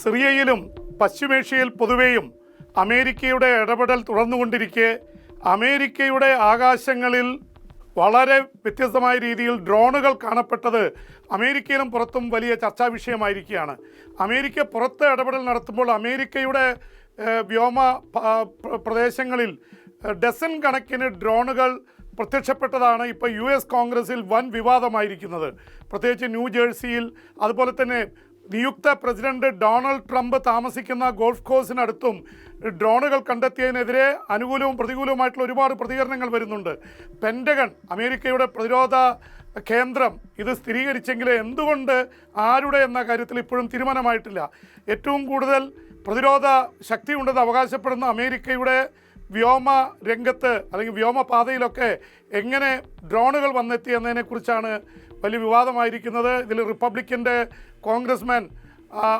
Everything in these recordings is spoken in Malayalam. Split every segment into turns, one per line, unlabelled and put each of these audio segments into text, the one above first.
സിറിയയിലും പശ്ചിമേഷ്യയിൽ പൊതുവെയും അമേരിക്കയുടെ ഇടപെടൽ തുടർന്നുകൊണ്ടിരിക്കെ അമേരിക്കയുടെ ആകാശങ്ങളിൽ വളരെ വ്യത്യസ്തമായ രീതിയിൽ ഡ്രോണുകൾ കാണപ്പെട്ടത് അമേരിക്കയിലും പുറത്തും വലിയ ചർച്ചാ വിഷയമായിരിക്കുകയാണ്. അമേരിക്ക പുറത്ത് ഇടപെടൽ നടത്തുമ്പോൾ അമേരിക്കയുടെ വ്യോമ പ്രദേശങ്ങളിൽ ഡസൻ കണക്കിന് ഡ്രോണുകൾ പ്രത്യക്ഷപ്പെട്ടതാണ് ഇപ്പോൾ യു എസ് കോൺഗ്രസിൽ വൻ വിവാദമായിരിക്കുന്നത്. പ്രത്യേകിച്ച് ന്യൂജേഴ്സിയിൽ അതുപോലെ തന്നെ നിയുക്ത പ്രസിഡന്റ് ഡൊണാൾഡ് ട്രംപ് താമസിക്കുന്ന ഗോൾഫ് കോഴ്സിനടുത്തും ഡ്രോണുകൾ കണ്ടെത്തിയതിനെതിരെ അനുകൂലവും പ്രതികൂലവുമായിട്ടുള്ള ഒരുപാട് പ്രതികരണങ്ങൾ വരുന്നുണ്ട്. പെന്റഗൺ അമേരിക്കയുടെ പ്രതിരോധ കേന്ദ്രം ഇത് സ്ഥിരീകരിച്ചെങ്കിൽ എന്തുകൊണ്ട് ആരുടെ എന്ന കാര്യത്തിൽ ഇപ്പോഴും തീരുമാനമായിട്ടില്ല. ഏറ്റവും കൂടുതൽ പ്രതിരോധ ശക്തിയുണ്ടെന്ന് അവകാശപ്പെടുന്ന അമേരിക്കയുടെ വ്യോമ രംഗത്ത് അല്ലെങ്കിൽ വ്യോമപാതയിലൊക്കെ എങ്ങനെ ഡ്രോണുകൾ വന്നെത്തി എന്നതിനെക്കുറിച്ചാണ് വലിയ വിവാദമായിരിക്കുന്നത്. ഇതിൽ റിപ്പബ്ലിക്കന്റെ കോൺഗ്രസ്മാൻ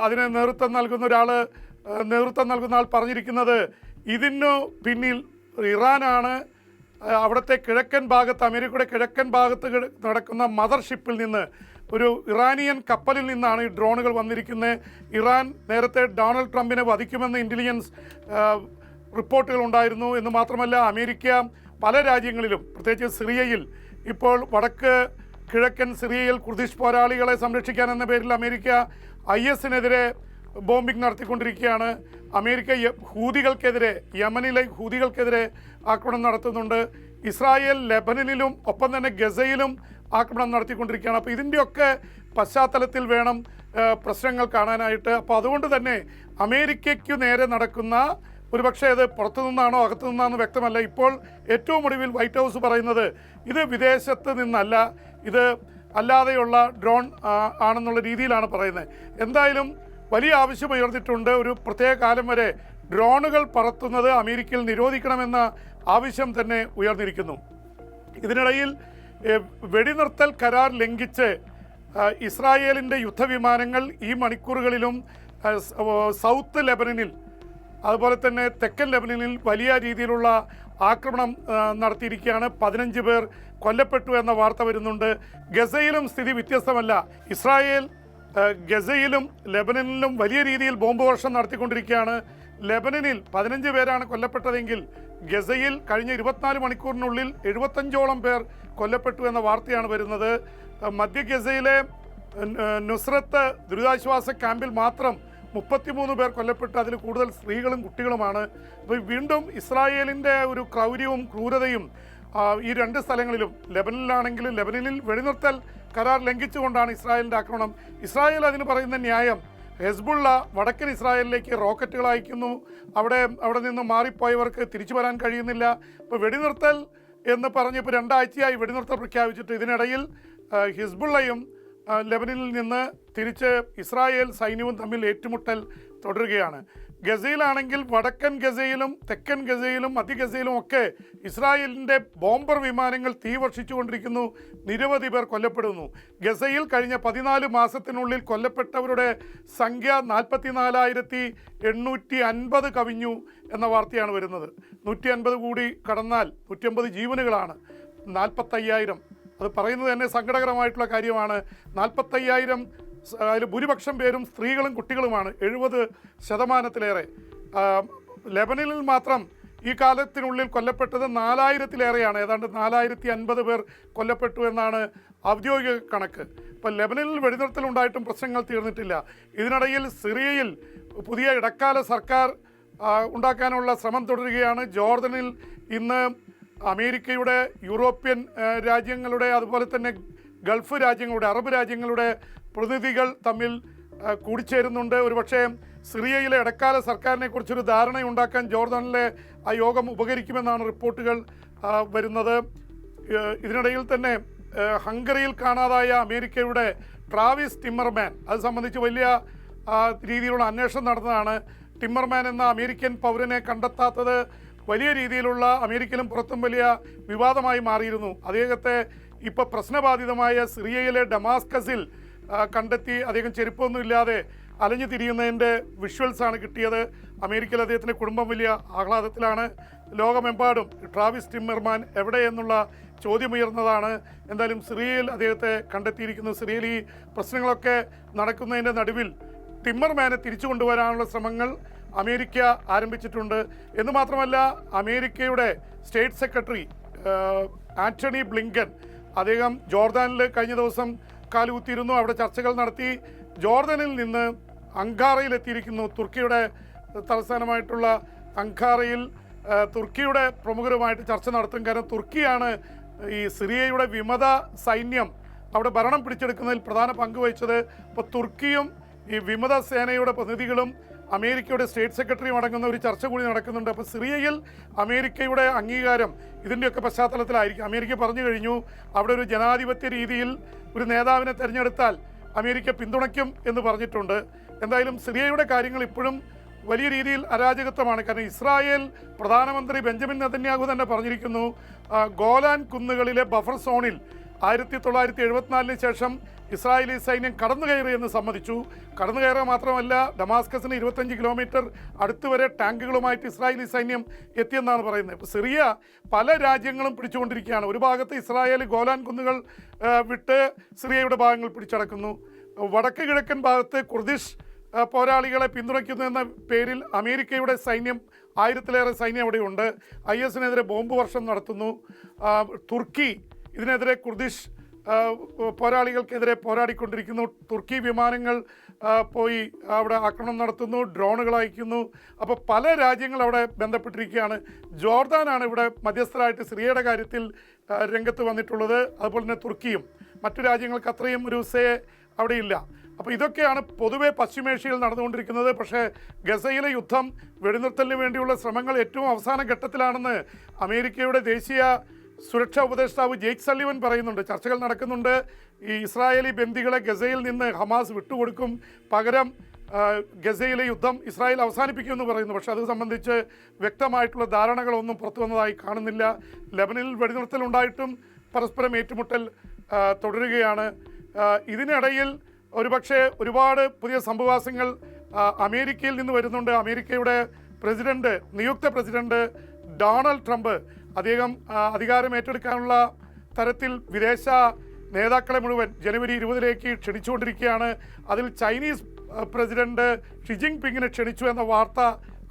അതിന് നേതൃത്വം നൽകുന്ന ഒരാൾ നേതൃത്വം നൽകുന്ന ആൾ പറഞ്ഞിരിക്കുന്നത് ഇതിനു പിന്നിൽ ഇറാനാണ് അവിടുത്തെ കിഴക്കൻ ഭാഗത്ത് അമേരിക്കയുടെ കിഴക്കൻ ഭാഗത്ത് നടക്കുന്ന നടക്കുന്ന മദർഷിപ്പിൽ നിന്ന് ഒരു ഇറാനിയൻ കപ്പലിൽ നിന്നാണ് ഈ ഡ്രോണുകൾ വന്നിരിക്കുന്നത് ഇറാൻ നേരത്തെ ഡൊണാൾഡ് ട്രംപിനെ വധിക്കുമെന്ന് ഇന്റലിജൻസ് റിപ്പോർട്ടുകൾ ഉണ്ടായിരുന്നു. എന്ന് മാത്രമല്ല അമേരിക്ക പല രാജ്യങ്ങളിലും പ്രത്യേകിച്ച് സിറിയയിൽ ഇപ്പോൾ വടക്ക് കിഴക്കൻ സിറിയയിൽ കുർദിഷ് പോരാളികളെ സംരക്ഷിക്കാൻ എന്ന പേരിൽ അമേരിക്ക ഐ എസിനെതിരെ ബോംബിംഗ് നടത്തിക്കൊണ്ടിരിക്കുകയാണ്. അമേരിക്ക ഹൂതികൾക്കെതിരെ യമനിലെ ഹൂതികൾക്കെതിരെ ആക്രമണം നടത്തുന്നുണ്ട്. ഇസ്രായേൽ ലെബനനിലും ഒപ്പം തന്നെ ഗസയിലും ആക്രമണം നടത്തിക്കൊണ്ടിരിക്കുകയാണ്. അപ്പോൾ ഇതിന്റെയൊക്കെ പശ്ചാത്തലത്തിൽ വേണം പ്രശ്നങ്ങൾ കാണാനായിട്ട്. അപ്പോൾ അതുകൊണ്ട് തന്നെ അമേരിക്കയ്ക്കു നേരെ നടക്കുന്ന ഒരുപക്ഷെ അത് പുറത്തു നിന്നാണോ അകത്തു നിന്നാണോ വ്യക്തമല്ല. ഇപ്പോൾ ഏറ്റവും ഒടുവിൽ വൈറ്റ് ഹൗസ് പറയുന്നത് ഇത് വിദേശത്ത് നിന്നല്ല ഇത് അല്ലാതെയുള്ള ഡ്രോൺ ആണെന്നുള്ള രീതിയിലാണ് പറയുന്നത്. എന്തായാലും വലിയ ആവശ്യം ഉയർന്നിട്ടുണ്ട്. ഒരു പ്രത്യേക കാലം വരെ ഡ്രോണുകൾ പറത്തുന്നത് അമേരിക്കയിൽ നിരോധിക്കണമെന്ന ആവശ്യം തന്നെ ഉയർന്നിരിക്കുന്നു. ഇതിനിടയിൽ വെടിനിർത്തൽ കരാർ ലംഘിച്ച് ഇസ്രായേലിന്റെ യുദ്ധവിമാനങ്ങൾ ഈ മണിക്കൂറുകളിലും സൗത്ത് ലെബനനിൽ അതുപോലെ തന്നെ തെക്കൻ ലെബനനിൽ വലിയ രീതിയിലുള്ള ആക്രമണം നടത്തിയിരിക്കുകയാണ്. പതിനഞ്ച് പേർ കൊല്ലപ്പെട്ടു എന്ന വാർത്ത വരുന്നുണ്ട്. ഗസയിലും സ്ഥിതി വ്യത്യസ്തമല്ല. ഇസ്രായേൽ ഗസയിലും ലെബനനിലും വലിയ രീതിയിൽ ബോംബ് വർഷം നടത്തിക്കൊണ്ടിരിക്കുകയാണ്. ലെബനനിൽ പതിനഞ്ച് പേരാണ് കൊല്ലപ്പെട്ടതെങ്കിൽ ഗസയിൽ കഴിഞ്ഞ ഇരുപത്തിനാല് മണിക്കൂറിനുള്ളിൽ എഴുപത്തഞ്ചോളം പേർ കൊല്ലപ്പെട്ടു എന്ന വാർത്തയാണ് വരുന്നത്. മധ്യ ഗസയിലെ നുസ്രത്ത് ദുരിതാശ്വാസ ക്യാമ്പിൽ മാത്രം മുപ്പത്തിമൂന്ന് പേർ കൊല്ലപ്പെട്ട് അതിൽ കൂടുതൽ സ്ത്രീകളും കുട്ടികളുമാണ്. അപ്പോൾ വീണ്ടും ഇസ്രായേലിന്റെ ഒരു ക്രൗര്യവും ക്രൂരതയും ഈ രണ്ട് സ്ഥലങ്ങളിലും ലെബനിലാണെങ്കിലും ലെബനിലിൽ വെടിനിർത്തൽ കരാർ ലംഘിച്ചുകൊണ്ടാണ് ഇസ്രായേലിന്റെ ആക്രമണം. ഇസ്രായേൽ അതിന് പറയുന്ന ന്യായം ഹെസ്ബുള്ള വടക്കൻ ഇസ്രായേലിലേക്ക് റോക്കറ്റുകൾ അയക്കുന്നു. അവിടെ അവിടെ നിന്ന് മാറിപ്പോയവർക്ക് തിരിച്ചു വരാൻ കഴിയുന്നില്ല. ഇപ്പോൾ വെടിനിർത്തൽ എന്ന് പറഞ്ഞ് ഇപ്പോൾ രണ്ടാഴ്ചയായി വെടിനിർത്തൽ പ്രഖ്യാപിച്ചിട്ട് ഇതിനിടയിൽ ഹിസ്ബുള്ളയും ലെബനിൽ നിന്ന് തിരിച്ച് ഇസ്രായേൽ സൈന്യവും തമ്മിൽ ഏറ്റുമുട്ടൽ തുടരുകയാണ്. ഗസയിലാണെങ്കിൽ വടക്കൻ ഗസയിലും തെക്കൻ ഗസയിലും മധ്യ ഗസയിലും ഒക്കെ ഇസ്രായേലിന്റെ ബോംബർ വിമാനങ്ങൾ തീ വർഷിച്ചുകൊണ്ടിരിക്കുന്നു നിരവധി പേർ കൊല്ലപ്പെടുന്നു. ഗസയിൽ കഴിഞ്ഞ പതിനാല് മാസത്തിനുള്ളിൽ കൊല്ലപ്പെട്ടവരുടെ സംഖ്യ നാൽപ്പത്തിനാലായിരത്തി എണ്ണൂറ്റി അൻപത് കവിഞ്ഞു എന്ന വാർത്തയാണ് വരുന്നത്. നൂറ്റി അൻപത് കൂടി കടന്നാൽ നൂറ്റി ജീവനുകളാണ്. നാൽപ്പത്തയ്യായിരം അത് പറയുന്നത് തന്നെ സങ്കടകരമായിട്ടുള്ള കാര്യമാണ്. നാൽപ്പത്തയ്യായിരം അതിൽ ഭൂരിപക്ഷം പേരും സ്ത്രീകളും കുട്ടികളുമാണ്. എഴുപത് ശതമാനത്തിലേറെ. ലെബനിലിൽ മാത്രം ഈ കാലത്തിനുള്ളിൽ കൊല്ലപ്പെട്ടത് നാലായിരത്തിലേറെയാണ്. ഏതാണ്ട് നാലായിരത്തി അൻപത് പേർ കൊല്ലപ്പെട്ടു എന്നാണ് ഔദ്യോഗിക കണക്ക്. ഇപ്പോൾ ലെബനനിൽ വെടിനിർത്തലുണ്ടായിട്ടും പ്രശ്നങ്ങൾ തീർന്നിട്ടില്ല. ഇതിനിടയിൽ സിറിയയിൽ പുതിയ ഇടക്കാല സർക്കാർ ഉണ്ടാക്കാനുള്ള ശ്രമം തുടരുകയാണ്. ജോർദനിൽ ഇന്ന് അമേരിക്കയുടെ യൂറോപ്യൻ രാജ്യങ്ങളുടെ അതുപോലെ തന്നെ ഗൾഫ് രാജ്യങ്ങളുടെ അറബ് രാജ്യങ്ങളുടെ പ്രതിനിധികൾ തമ്മിൽ കൂടിച്ചേരുന്നുണ്ട്. ഒരുപക്ഷെ സിറിയയിലെ ഇടക്കാല സർക്കാരിനെ കുറിച്ചൊരു ധാരണയുണ്ടാക്കാൻ ജോർദാനിലെ ആ യോഗം ഉപകരിക്കുമെന്നാണ് റിപ്പോർട്ടുകൾ വരുന്നത്. ഇതിനിടയിൽ തന്നെ ഹംഗറിയിൽ കാണാതായ അമേരിക്കയുടെ ട്രാവിസ് ടിമ്മർമാൻ അത് സംബന്ധിച്ച് വലിയ രീതിയിലുള്ള അന്വേഷണം നടന്നതാണ്. ടിമ്മർമാൻ എന്ന അമേരിക്കൻ പൗരനെ കണ്ടെത്താത്തത് വലിയ രീതിയിലുള്ള അമേരിക്കയിലും പുറത്തും വലിയ വിവാദമായി മാറിയിരുന്നു. അദ്ദേഹത്തെ ഇപ്പോൾ പ്രശ്നബാധിതമായ സിറിയയിലെ ഡമാസ്കസിൽ കണ്ടെത്തി അദ്ദേഹം ചെരുപ്പൊന്നും ഇല്ലാതെ അലഞ്ഞു തിരിയുന്നതിന്റെ വിഷ്വൽസാണ് കിട്ടിയത്. അമേരിക്കയിൽ അദ്ദേഹത്തിന്റെ കുടുംബം വലിയ ആഹ്ലാദത്തിലാണ്. ലോകമെമ്പാടും ട്രാവിസ് ടിമ്മർമാൻ എവിടെ എന്നുള്ള ചോദ്യമുയർന്നതാണ്. എന്തായാലും സിറിയയിൽ അദ്ദേഹത്തെ കണ്ടെത്തിയിരിക്കുന്നു. സിറിയയിൽ ഈ പ്രശ്നങ്ങളൊക്കെ നടക്കുന്നതിന്റെ നടുവിൽ ടിമ്മർമാനെ തിരിച്ചു കൊണ്ടുവരാനുള്ള ശ്രമങ്ങൾ അമേരിക്ക ആരംഭിച്ചിട്ടുണ്ട്. എന്ന് മാത്രമല്ല അമേരിക്കയുടെ സ്റ്റേറ്റ് സെക്രട്ടറി ആന്റണി ബ്ലിങ്കൻ അദ്ദേഹം ജോർദാനിൽ കഴിഞ്ഞ ദിവസം കാലുകുത്തിയിരുന്നു. അവിടെ ചർച്ചകൾ നടത്തി. ജോർദാനിൽ നിന്ന് അങ്കാറയിൽ എത്തിയിരിക്കുന്നു. തുർക്കിയുടെ തലസ്ഥാനമായിട്ടുള്ള അങ്കാറയിൽ തുർക്കിയുടെ പ്രമുഖരുമായിട്ട് ചർച്ച നടത്തും. കാരണം തുർക്കിയാണ് ഈ സിറിയയുടെ വിമത സൈന്യം അവിടെ ഭരണം പിടിച്ചെടുക്കുന്നതിൽ പ്രധാന പങ്ക് വഹിച്ചത്. ഇപ്പോൾ തുർക്കിയും ഈ വിമത സേനയുടെ പ്രതിനിധികളും അമേരിക്കയുടെ സ്റ്റേറ്റ് സെക്രട്ടറിയും അടങ്ങുന്ന ഒരു ചർച്ച കൂടി നടക്കുന്നുണ്ട്. അപ്പോൾ സിറിയയിൽ അമേരിക്കയുടെ അംഗീകാരം ഇതിന്റെയൊക്കെ പശ്ചാത്തലത്തിലായിരിക്കും. അമേരിക്ക പറഞ്ഞു കഴിഞ്ഞു അവിടെ ഒരു ജനാധിപത്യ രീതിയിൽ ഒരു നേതാവിനെ തിരഞ്ഞെടുത്താൽ അമേരിക്ക പിന്തുണയ്ക്കും എന്ന് പറഞ്ഞിട്ടുണ്ട്. എന്തായാലും സിറിയയുടെ കാര്യങ്ങൾ ഇപ്പോഴും വലിയ രീതിയിൽ അരാജകത്വമാണ്. കാരണം ഇസ്രായേൽ പ്രധാനമന്ത്രി ബെഞ്ചമിൻ നെതന്യാഹു തന്നെ പറഞ്ഞിരിക്കുന്നു ഗോലാൻ കുന്നുകളിലെ ബഫർ സോണിൽ ആയിരത്തി തൊള്ളായിരത്തി എഴുപത്തിനാലിന് ശേഷം ഇസ്രായേലി സൈന്യം കടന്നു കയറിയെന്ന് സമ്മതിച്ചു. കടന്നു കയറുക മാത്രമല്ല ഡമാസ്കസിന് ഇരുപത്തഞ്ച് കിലോമീറ്റർ അടുത്തുവരെ ടാങ്കുകളുമായിട്ട് ഇസ്രായേലി സൈന്യം എത്തിയെന്നാണ് പറയുന്നത്. ഇപ്പോൾ സിറിയ പല രാജ്യങ്ങളും പിടിച്ചുകൊണ്ടിരിക്കുകയാണ്. ഒരു ഭാഗത്ത് ഇസ്രായേൽ ഗോലാൻ കുന്നുകൾ വിട്ട് സിറിയയുടെ ഭാഗങ്ങൾ പിടിച്ചടക്കുന്നു. വടക്ക് കിഴക്കൻ ഭാഗത്ത് കുർദിഷ് പോരാളികളെ പിന്തുണയ്ക്കുന്നു എന്ന പേരിൽ അമേരിക്കയുടെ സൈന്യം ആയിരത്തിലേറെ സൈന്യം അവിടെയുണ്ട്. ഐ എസിനെതിരെ ബോംബ് വർഷം നടത്തുന്നു. തുർക്കി ഇതിനെതിരെ കുർദിഷ് പോരാളികൾക്കെതിരെ പോരാടിക്കൊണ്ടിരിക്കുന്നു. തുർക്കി വിമാനങ്ങൾ പോയി അവിടെ ആക്രമണം നടത്തുന്നു ഡ്രോണുകൾ അയക്കുന്നു. അപ്പോൾ പല രാജ്യങ്ങൾ അവിടെ ബന്ധപ്പെട്ടിരിക്കുകയാണ്. ജോർദാനാണ് ഇവിടെ മധ്യസ്ഥരായിട്ട് സിറിയയുടെ കാര്യത്തിൽ രംഗത്ത് വന്നിട്ടുള്ളത്. അതുപോലെ തന്നെ തുർക്കിയും. മറ്റു രാജ്യങ്ങൾക്ക് അത്രയും ഒരു സേ അവിടെയില്ല അപ്പോൾ ഇതൊക്കെയാണ് പൊതുവെ പശ്ചിമേഷ്യയിൽ നടന്നുകൊണ്ടിരിക്കുന്നത്. പക്ഷേ ഗസയിലെ യുദ്ധം വെടിനിർത്തലിന് വേണ്ടിയുള്ള ശ്രമങ്ങൾ ഏറ്റവും അവസാന ഘട്ടത്തിലാണെന്ന് അമേരിക്കയുടെ ദേശീയ സുരക്ഷാ ഉപദേഷ്ടാവ് ജെയ്ക്ക് സള്ളിവൻ പറയുന്നുണ്ട് ചർച്ചകൾ നടക്കുന്നുണ്ട്. ഈ ഇസ്രായേലി ബന്ദികളെ ഗസയിൽ നിന്ന് ഹമാസ് വിട്ടുകൊടുക്കും. പകരം ഗസയിലെ യുദ്ധം ഇസ്രായേൽ അവസാനിപ്പിക്കുമെന്ന് പറയുന്നു. പക്ഷേ അത് സംബന്ധിച്ച് വ്യക്തമായിട്ടുള്ള ധാരണകളൊന്നും പുറത്തു വന്നതായി കാണുന്നില്ല. ലെബനിൽ വെടിനിർത്തലുണ്ടായിട്ടും പരസ്പരം ഏറ്റുമുട്ടൽ തുടരുകയാണ്. ഇതിനിടയിൽ ഒരുപക്ഷെ ഒരുപാട് പുതിയ സംഭവാസങ്ങൾ അമേരിക്കയിൽ നിന്ന് വരുന്നുണ്ട്. അമേരിക്കയുടെ പ്രസിഡന്റ് നിയുക്ത പ്രസിഡന്റ് ഡൊണാൾഡ് ട്രംപ് അദ്ദേഹം അധികാരം ഏറ്റെടുക്കാനുള്ള തരത്തിൽ വിദേശ നേതാക്കളെ മുഴുവൻ ജനുവരി ഇരുപതിലേക്ക് ക്ഷണിച്ചുകൊണ്ടിരിക്കുകയാണ്. അതിൽ ചൈനീസ് പ്രസിഡന്റ് ഷിജിങ് പിങ്ങിനെ ക്ഷണിച്ചു എന്ന വാർത്ത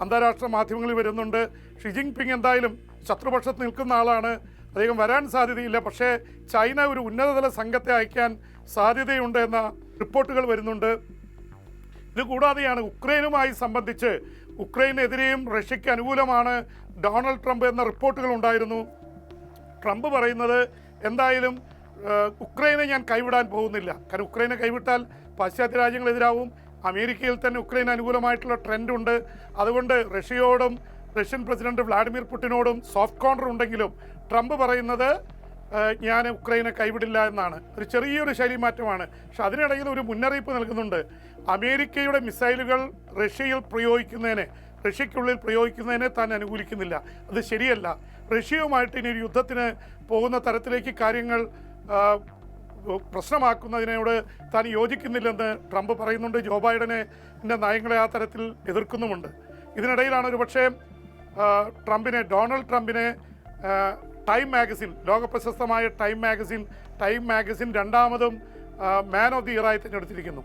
അന്താരാഷ്ട്ര മാധ്യമങ്ങളിൽ വരുന്നുണ്ട്. ഷിജിങ് പിങ് എന്തായാലും ശത്രുപക്ഷത്ത് നിൽക്കുന്ന ആളാണ്. അദ്ദേഹം വരാൻ സാധ്യതയില്ല. പക്ഷേ ചൈന ഒരു ഉന്നതതല സംഘത്തെ അയക്കാൻ സാധ്യതയുണ്ട് എന്ന റിപ്പോർട്ടുകൾ വരുന്നുണ്ട്. ഇത് കൂടാതെയാണ് ഉക്രൈനുമായി സംബന്ധിച്ച് ഉക്രൈനെതിരെയും റഷ്യയ്ക്ക് അനുകൂലമാണ് ഡൊണാൾഡ് ട്രംപ് എന്ന റിപ്പോർട്ടുകൾ ഉണ്ടായിരുന്നു. ട്രംപ് പറയുന്നത് എന്തായാലും ഉക്രൈനെ ഞാൻ കൈവിടാൻ പോകുന്നില്ല. കാരണം ഉക്രൈനെ കൈവിട്ടാൽ പാശ്ചാത്യ രാജ്യങ്ങളെതിരാവും. അമേരിക്കയിൽ തന്നെ ഉക്രൈൻ അനുകൂലമായിട്ടുള്ള ട്രെൻഡ് ഉണ്ട്. അതുകൊണ്ട് റഷ്യയോടും റഷ്യൻ പ്രസിഡന്റ് വ്ളാഡിമിർ പുടിനോടും സോഫ്റ്റ് കോർണർ ഉണ്ടെങ്കിലും ട്രംപ് പറയുന്നത് ഞാൻ ഉക്രൈനെ കൈവിടില്ല എന്നാണ്. ഒരു ചെറിയൊരു ശൈലിമാറ്റമാണ് പക്ഷെ അതിനിടയിൽ ഒരു മുന്നറിയിപ്പ് നൽകുന്നുണ്ട്. അമേരിക്കയുടെ മിസൈലുകൾ റഷ്യയിൽ പ്രയോഗിക്കുന്നതിനെ റഷ്യക്കുള്ളിൽ പ്രയോഗിക്കുന്നതിനെ താൻ അനുകൂലിക്കുന്നില്ല. അത് ശരിയല്ല. റഷ്യയുമായിട്ട് ഇനി ഒരു യുദ്ധത്തിന് പോകുന്ന തരത്തിലേക്ക് കാര്യങ്ങൾ പ്രശ്നമാക്കുന്നതിനോട് താൻ യോജിക്കുന്നില്ലെന്ന് ട്രംപ് പറയുന്നുണ്ട്. ജോ ബൈഡനെ നയങ്ങളെ ആ തരത്തിൽ എതിർക്കുന്നുമുണ്ട്. ഇതിനിടയിലാണ് ഒരു പക്ഷേ ആ, ട്രംപിനെ ഡൊണാൾഡ് ട്രംപിനെ ടൈം മാഗസിൻ ലോകപ്രശസ്തമായ ടൈം മാഗസിൻ ടൈം മാഗസിൻ രണ്ടാമതും മാൻ ഓഫ് ദി ഇയറായി തിരഞ്ഞെടുത്തിരിക്കുന്നു.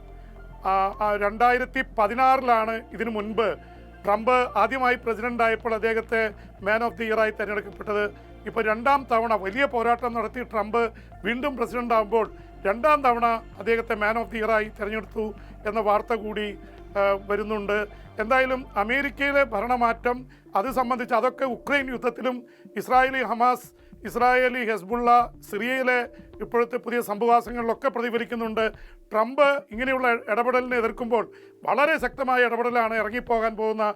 രണ്ടായിരത്തി പതിനാറിലാണ് ഇതിനു മുൻപ് ട്രംപ് ആദ്യമായി പ്രസിഡന്റ് ആയപ്പോൾ അദ്ദേഹത്തെ മാൻ ഓഫ് ദി ഇയറായി തിരഞ്ഞെടുക്കപ്പെട്ടത്. ഇപ്പോൾ രണ്ടാം തവണ വലിയ പോരാട്ടം നടത്തി ട്രംപ് വീണ്ടും പ്രസിഡന്റ് ആകുമ്പോൾ രണ്ടാം തവണ അദ്ദേഹത്തെ മാൻ ഓഫ് ദി ഇയറായി തിരഞ്ഞെടുത്തു എന്ന വാർത്ത കൂടി വരുന്നുണ്ട്. എന്തായാലും അമേരിക്കയിലെ ഭരണമാറ്റം അത് സംബന്ധിച്ച് അതൊക്കെ ഉക്രൈൻ യുദ്ധത്തിലും ഇസ്രായേലി ഹമാസ് ഇസ്രായേലി ഹെസ്ബുള്ള സിറിയയിലെ ഇപ്പോഴത്തെ പുതിയ സംഭവാസങ്ങളിലൊക്കെ പ്രതിഫലിക്കുന്നുണ്ട്. ട്രംപ് ഇങ്ങനെയുള്ള ഇടപെടലിനെ എതിർക്കുമ്പോൾ വളരെ ശക്തമായ ഇടപെടലാണ് ഇറങ്ങിപ്പോകാൻ പോകുന്ന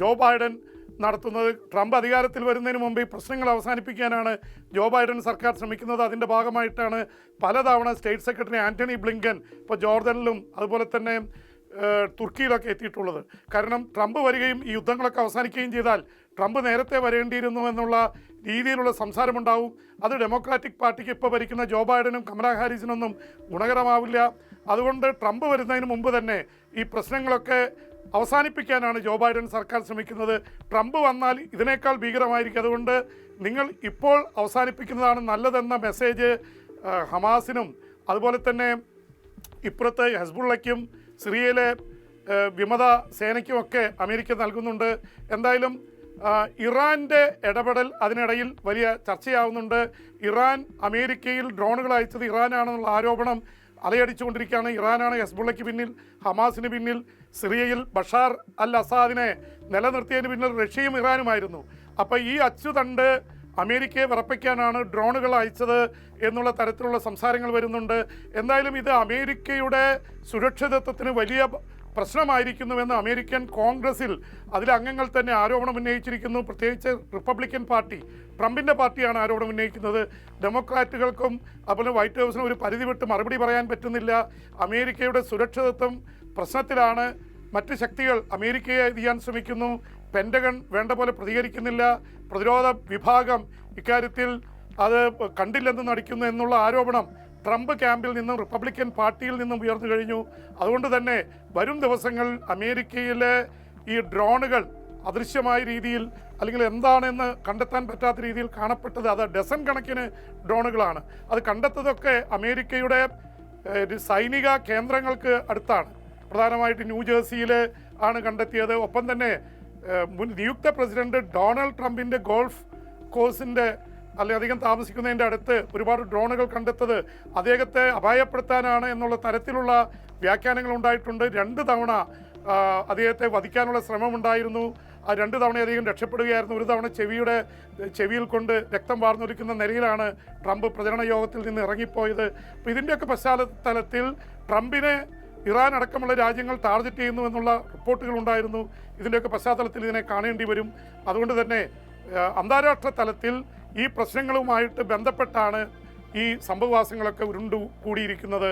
ജോ ബൈഡൻ നടത്തുന്നത്. ട്രംപ് അധികാരത്തിൽ വരുന്നതിന് മുമ്പ് ഈ പ്രശ്നങ്ങൾ അവസാനിപ്പിക്കാനാണ് ജോ ബൈഡൻ സർക്കാർ ശ്രമിക്കുന്നത്. അതിന്റെ ഭാഗമായിട്ടാണ് പലതവണ സ്റ്റേറ്റ് സെക്രട്ടറി ആന്റണി ബ്ലിങ്കൻ ഇപ്പോൾ ജോർദനിലും അതുപോലെ തന്നെ തുർക്കിയിലൊക്കെ എത്തിയിട്ടുള്ളത്. കാരണം ട്രംപ് വരികയും ഈ യുദ്ധങ്ങളൊക്കെ അവസാനിക്കുകയും ചെയ്താൽ ട്രംപ് നേരത്തെ വരേണ്ടിയിരുന്നു എന്നുള്ള രീതിയിലുള്ള സംസാരമുണ്ടാവും. അത് ഡെമോക്രാറ്റിക് പാർട്ടിക്ക് ഇപ്പോൾ ഭരിക്കുന്ന ജോ ബൈഡനും കമലാ ഹാരിസിനൊന്നും ഗുണകരമാവില്ല. അതുകൊണ്ട് ട്രംപ് വരുന്നതിന് മുമ്പ് തന്നെ ഈ പ്രശ്നങ്ങളൊക്കെ അവസാനിപ്പിക്കാനാണ് ജോ ബൈഡൻ സർക്കാർ ശ്രമിക്കുന്നത്. ട്രംപ് വന്നാൽ ഇതിനേക്കാൾ ഭീകരമായിരിക്കും. അതുകൊണ്ട് നിങ്ങൾ ഇപ്പോൾ അവസാനിപ്പിക്കുന്നതാണ് നല്ലതെന്ന മെസ്സേജ് ഹമാസിനും അതുപോലെ തന്നെ ഇപ്പുറത്തെ ഹെസ്ബുള്ളയ്ക്കും സിറിയയിലെ വിമത സേനയ്ക്കുമൊക്കെ അമേരിക്ക നൽകുന്നുണ്ട്. എന്തായാലും ഇറാന്റെ ഇടപെടൽ അതിനിടയിൽ വലിയ ചർച്ചയാവുന്നുണ്ട്. ഇറാൻ അമേരിക്കയിൽ ഡ്രോണുകൾ അയച്ചത് ഇറാനാണെന്നുള്ള ആരോപണം അലയടിച്ചുകൊണ്ടിരിക്കുകയാണ്. ഇറാനാണ് ഹെസ്ബുള്ളയ്ക്ക് പിന്നിൽ ഹമാസിന് പിന്നിൽ സിറിയയിൽ ബഷാർ അൽ അസാദിനെ നിലനിർത്തിയതിന് പിന്നിൽ റഷ്യയും ഇറാനുമായിരുന്നു. അപ്പോൾ ഈ അച്ചുതണ്ട് അമേരിക്കയെ വിറപ്പിക്കാനാണ് ഡ്രോണുകൾ അയച്ചത് എന്നുള്ള തരത്തിലുള്ള സംസാരങ്ങൾ വരുന്നുണ്ട്. എന്തായാലും ഇത് അമേരിക്കയുടെ സുരക്ഷിതത്വത്തിന് വലിയ പ്രശ്നമായിരിക്കുന്നുവെന്ന് അമേരിക്കൻ കോൺഗ്രസിൽ അതിലെ അംഗങ്ങൾ തന്നെ ആരോപണം ഉന്നയിച്ചിരിക്കുന്നു. പ്രത്യേകിച്ച് റിപ്പബ്ലിക്കൻ പാർട്ടി ട്രംപിന്റെ പാർട്ടിയാണ് ആരോപണം ഉന്നയിക്കുന്നത്. ഡെമോക്രാറ്റുകൾക്കും അതുപോലെ വൈറ്റ് ഹൗസിനും ഒരു പരിധി വിട്ട് മറുപടി പറയാൻ പറ്റുന്നില്ല. അമേരിക്കയുടെ സുരക്ഷിതത്വം പ്രശ്നത്തിലാണ്. മറ്റ് ശക്തികൾ അമേരിക്കയെ ചെയ്യാൻ ശ്രമിക്കുന്നു. പെന്റഗൺ വേണ്ട പോലെ പ്രതികരിക്കുന്നില്ല. പ്രതിരോധ വിഭാഗം ഇക്കാര്യത്തിൽ അത് കണ്ടില്ലെന്ന് നടിക്കുന്നു എന്നുള്ള ആരോപണം ട്രംപ് ക്യാമ്പിൽ നിന്നും റിപ്പബ്ലിക്കൻ പാർട്ടിയിൽ നിന്നും ഉയർന്നു കഴിഞ്ഞു. അതുകൊണ്ട് തന്നെ വരും ദിവസങ്ങൾ അമേരിക്കയിലെ ഈ ഡ്രോണുകൾ അദൃശ്യമായ രീതിയിൽ അല്ലെങ്കിൽ എന്താണെന്ന് കണ്ടെത്താൻ പറ്റാത്ത രീതിയിൽ കാണപ്പെട്ടത് അത് ഡസൻ കണക്കിന് ഡ്രോണുകളാണ്. അത് കണ്ടെത്തതൊക്കെ അമേരിക്കയുടെ സൈനിക കേന്ദ്രങ്ങൾക്ക് അടുത്താണ്. പ്രധാനമായിട്ട് ന്യൂജേഴ്സിയിൽ ആണ് കണ്ടെത്തിയത്. ഒപ്പം തന്നെ മുൻ നിയുക്ത പ്രസിഡന്റ് ഡൊണാൾഡ് ട്രംപിന്റെ ഗോൾഫ് കോഴ്സിന്റെ അല്ലെ അധികം താമസിക്കുന്നതിന്റെ അടുത്ത് ഒരുപാട് ഡ്രോണുകൾ കണ്ടെത്തത് അദ്ദേഹത്തെ അപായപ്പെടുത്താനാണ് എന്നുള്ള തരത്തിലുള്ള വ്യാഖ്യാനങ്ങൾ ഉണ്ടായിട്ടുണ്ട്. രണ്ട് തവണ അദ്ദേഹത്തെ വധിക്കാനുള്ള ശ്രമമുണ്ടായിരുന്നു ആ രണ്ട് തവണ അധികം രക്ഷപ്പെടുകയായിരുന്നു. ഒരു തവണ ചെവിയുടെ ചെവിയിൽ കൊണ്ട് രക്തം വാർന്നൊലിക്കുന്ന നിലയിലാണ് ട്രംപ് പ്രചരണ യോഗത്തിൽ നിന്ന് ഇറങ്ങിപ്പോയത്. അപ്പോൾ ഇതിന്റെയൊക്കെ പശ്ചാത്തലത്തിൽ ട്രംപിനെ ഇറാൻ അടക്കമുള്ള രാജ്യങ്ങൾ ടാർഗറ്റ് ചെയ്യുന്നു എന്നുള്ള റിപ്പോർട്ടുകൾ ഉണ്ടായിരുന്നു. ഇതിന്റെയൊക്കെ പശ്ചാത്തലത്തിൽ ഇതിനെ കാണേണ്ടി വരും. അതുകൊണ്ട് തന്നെ അന്താരാഷ്ട്ര തലത്തിൽ ഈ പ്രശ്നങ്ങളുമായിട്ട് ബന്ധപ്പെട്ടാണ് ഈ സംഭവവാസങ്ങളൊക്കെ ഉരുണ്ടു കൂടിയിരിക്കുന്നത്